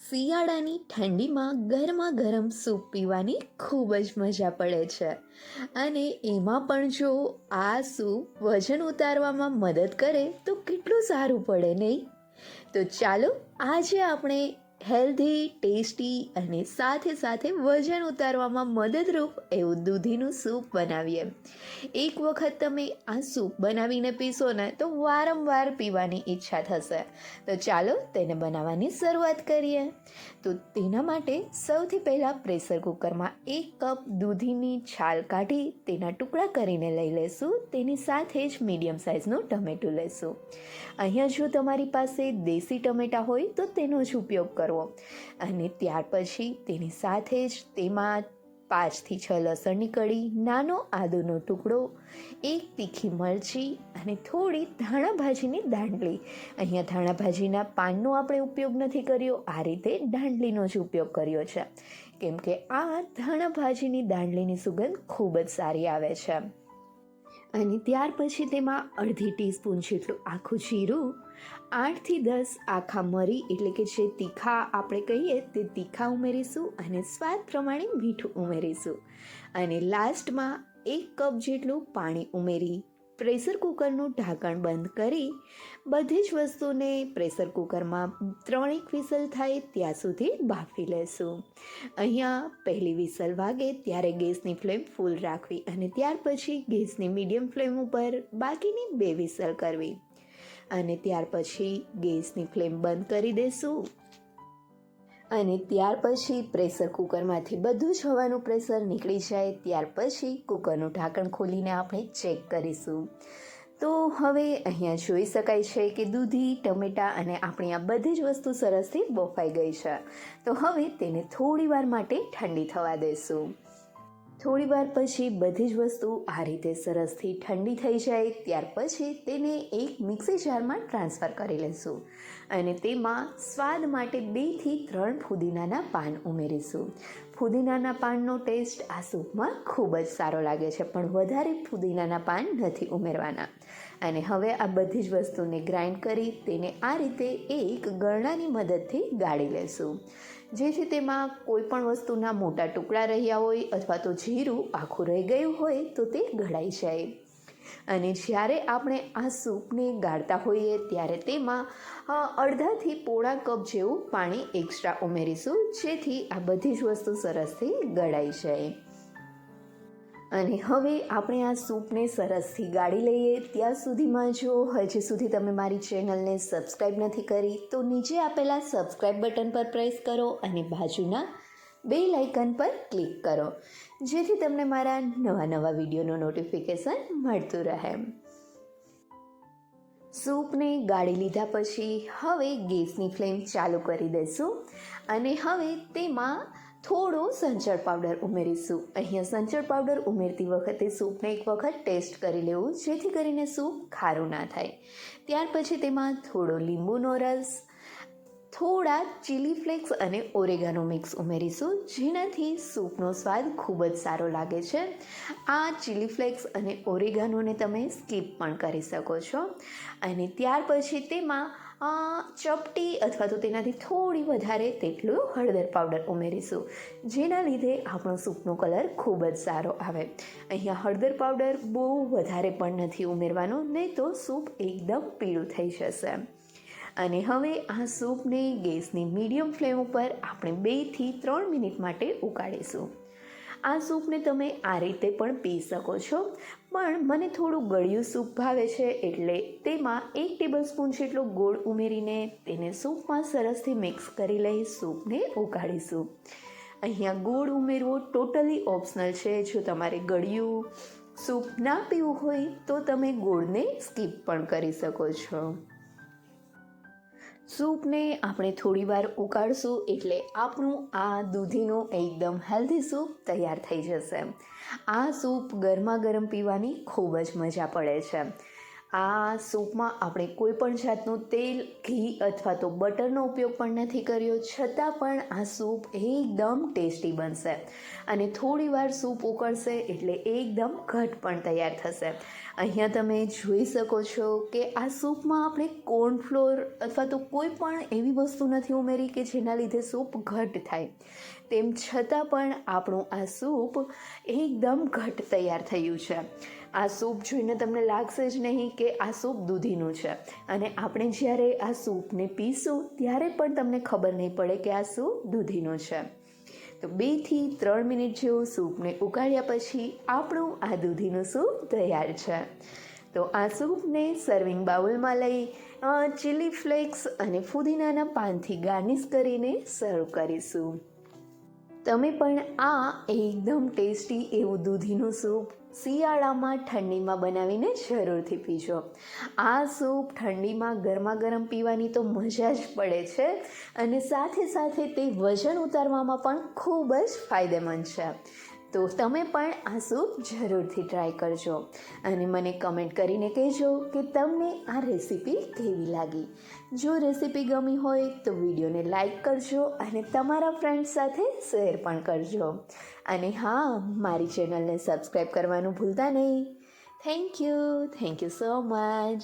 શિયાળાની ઠંડીમાં ગરમા ગરમ સૂપ પીવાની ખૂબ જ મજા પડે છે. અને એમાં પણ જો આ સૂપ વજન ઉતારવામાં મદદ કરે તો કેટલું સારું પડે નહીં? તો ચાલો આજે આપણે હેલ્ધી, ટેસ્ટી અને સાથે સાથે વજન ઉતારવામાં મદદરૂપ એવું દૂધીનું સૂપ બનાવીએ. એક વખત તમે આ સૂપ બનાવીને પીશો ને તો વારંવાર પીવાની ઈચ્છા થશે. તો ચાલો તેને બનાવવાની શરૂઆત કરીએ. તો તેના માટે સૌથી પહેલાં પ્રેશર કુકરમાં એક કપ દૂધીની છાલ કાઢી તેના ટુકડા કરીને લઈ લેશું. તેની સાથે જ મીડિયમ સાઇઝનું ટમેટું લેશું. અહીંયા જો તમારી પાસે દેશી ટમેટાં હોય તો તેનો જ ઉપયોગ કરવો. અને ત્યાર પછી તેની સાથે જ તેમાં પાંચથી છ લસણની કળી નાનો આદુનો ટુકડો, એક તીખી મરચી અને થોડી ધાણા ભાજીની દાંડલી. અહીંયા ધાણા ભાજીના પાનનો આપણે ઉપયોગ નથી કર્યો, આ રીતે દાંડલીનો જ ઉપયોગ કર્યો છે. કેમ કે આ ધાણા ભાજીની દાંડલીની સુગંધ ખૂબ જ સારી આવે છે. અને ત્યાર પછી તેમાં અડધી ટીસ્પૂન જેટલું આખું જીરું, આઠથી દસ આખા મરી એટલે કે જે તીખા આપણે કહીએ તે તીખા ઉમેરીશું અને સ્વાદ પ્રમાણે મીઠું ઉમેરીશું. અને લાસ્ટમાં એક કપ જેટલું પાણી ઉમેરી પ્રેશર કુકરનું ઢાંકણ બંધ કરી બધી જ વસ્તુને પ્રેશર કુકરમાં ત્રણેક વિસલ થાય ત્યાં સુધી બાફી લેશું. અહીંયા પહેલી વિસલ વાગે ત્યારે ગેસની ફ્લેમ ફૂલ રાખવી અને ત્યાર પછી ગેસની મીડિયમ ફ્લેમ ઉપર બાકીની બે વિસલ કરવી. અને ત્યાર પછી ગેસની ફ્લેમ બંધ કરી દેશું. અને ત્યાર પછી પ્રેશર કુકરમાંથી બધું જ હવાનું પ્રેશર નીકળી જાય. ત્યાર પછી કુકરનું ઢાંકણ ખોલીને આપણે ચેક કરીશું. તો હવે અહીંયા જોઈ શકાય છે કે દૂધી, ટમેટાં અને આપણી આ બધી જ વસ્તુ સરસથી બફાઈ ગઈ છે. તો હવે તેને થોડી વાર માટે ઠંડી થવા દેશું થોડી વાર પછી બધી જ વસ્તુ આ રીતે સરસથી ઠંડી થઈ જાય, ત્યાર પછી તેને એક મિક્સી જારમાં ટ્રાન્સફર કરી લઈશું અને તેમાં સ્વાદ માટે બેથી ત્રણ ફુદીનાના પાન ઉમેરીશું. ફુદીનાના પાનનો ટેસ્ટ આ સૂપમાં ખૂબ જ સારો લાગે છે, પણ વધારે ફુદીનાના પાન નથી ઉમેરવાના. અને હવે આ બધી જ વસ્તુને ગ્રાઇન્ડ કરી તેને આ રીતે એક ગરણાની મદદથી ગાળી લેશું. જેથી તેમાં કોઈ પણ વસ્તુના મોટા ટુકડા રહ્યા હોય અથવા તો જીરું આખું રહી ગયું હોય તો તે ગળાઈ જાય. અને જ્યારે આપણે આ સૂપને ગાળતા હોઈએ ત્યારે તેમાં અડધાથી પોણા કપ જેવું પાણી એક્સ્ટ્રા ઉમેરીશું જેથી આ બધી જ વસ્તુ સરસથી ગળાઈ જાય. અને હવે આપણે આ સૂપને સરસથી ગાળી લઈએ. ત્યાં સુધીમાં જો હજી સુધી તમે મારી ચેનલને સબસ્ક્રાઈબ નથી કરી, તો નીચે આપેલા સબસ્ક્રાઈબ બટન પર પ્રેસ કરો અને બાજુના બે લાઇકન પર ક્લિક કરો, જેથી તમને મારા નવા નવા વિડીયોનું નોટિફિકેશન મળતું રહે. સૂપને ગાળી લીધા પછી હવે ગેસની ફ્લેમ ચાલુ કરી દઈશું અને હવે તેમાં થોડો સંચળ પાવડર ઉમેરીશું અહીંયા સંચળ પાવડર ઉમેરતી વખતે સૂપને એક વખત ટેસ્ટ કરી લેવું, જેથી કરીને સૂપ ખારું ના થાય. ત્યાર પછી તેમાં થોડો લીંબુનો રસ થોડા ચીલી ફ્લેક્સ અને ઓરેગાનો મિક્સ ઉમેરીશું, જેનાથી સૂપનો સ્વાદ ખૂબ જ સારો લાગે છે. આ ચીલી ફ્લેક્સ અને ઓરેગાનોને તમે સ્કીપ પણ કરી શકો છો. અને ત્યાર પછી તેમાં ચપટી અથવા તો તેનાથી થોડી વધારે તેટલું હળદર પાવડર ઉમેરીશું, જેના લીધે આપણો સૂપનો કલર ખૂબ જ સારો આવે. અહીંયા હળદર પાવડર બહુ વધારે પણ નથી ઉમેરવાનો, નહીં તો સૂપ એકદમ પીળું થઈ જશે. અને હવે આ સૂપને ગેસની મીડિયમ ફ્લેમ ઉપર આપણે બેથી ત્રણ મિનિટ માટે ઉકાળીશું. આ સૂપને તમે આ રીતે પણ પી શકો છો, પણ મને થોડું ગળ્યું સૂપ ભાવે છે એટલે તેમાં એક ટેબલ સ્પૂન જેટલો ગોળ ઉમેરીને તેને સૂપમાં સરસથી મિક્સ કરી લઈ સૂપને ઉકાળીશું. અહીંયા ગોળ ઉમેરવો ટોટલી ઓપ્શનલ છે. જો તમારે ગળ્યું સૂપ ના પીવું હોય તો તમે ગોળને સ્કીપ પણ કરી શકો છો. સૂપને આપણે થોડીવાર ઉકાળશું એટલે આપણું આ દૂધીનું એકદમ હેલ્ધી સૂપ તૈયાર થઈ જશે. આ સૂપ ગરમા ગરમ પીવાની ખૂબ જ મજા પડે છે. આ સૂપમાં આપણે કોઈ પણ જાતનું તેલ, ઘી અથવા તો બટરનો ઉપયોગ પણ નથી કર્યો. છતાં પણ આ સૂપ એકદમ ટેસ્ટી બનશે અને થોડી વાર સૂપ ઉકળશે એટલે એકદમ ઘટ પણ તૈયાર થશે. અહીંયા તમે જોઈ શકો છો કે આ સૂપમાં આપણે કોર્નફ્લોર અથવા તો કોઈ પણ એવી વસ્તુ નથી ઉમેરી કે જેના લીધે સૂપ ઘટ થાય. તેમ છતાં પણ આપણું આ સૂપ એકદમ ઘટ તૈયાર થયું છે. આ સૂપ જોઈને તમને લાગશે જ નહીં કે આ સૂપ દૂધીનું છે. અને આપણે જ્યારે આ સૂપને પીશું, ત્યારે પણ તમને ખબર નહીં પડે કે આ સૂપ દૂધીનું છે. તો બેથી ત્રણ મિનિટ જેવું સૂપને ઉકાળ્યા પછી આપણું આ દૂધીનું સૂપ તૈયાર છે. તો આ સૂપને સર્વિંગ બાઉલમાં લઈ ચીલી ફ્લેક્સ અને ફુદીનાના પાનથી ગાર્નિશ કરીને સર્વ કરીશું. તમે પણ આ એકદમ ટેસ્ટી એવું દૂધીનું સૂપ શિયાળામાં ઠંડીમાં બનાવીને જરૂરથી પીજો. આ સૂપ ઠંડીમાં ગરમા ગરમ પીવાની તો મજા જ પડે છે અને સાથે સાથે તે વજન ઉતારવામાં પણ ખૂબ જ ફાયદેમંદ છે. તો તમે પણ આ સૂપ જરૂરથી ટ્રાય કરજો. અને મને કમેન્ટ કરીને કહેજો કે તમને આ રેસીપી કેવી લાગી. જો રેસીપી ગમી હોય તો વિડીયોને લાઈક કરજો અને તમારા ફ્રેન્ડ્સ સાથે શેર પણ કરજો. અને હા, મારી ચેનલને સબસ્ક્રાઈબ કરવાનું ભૂલતા નહીં. Thank you thank you so much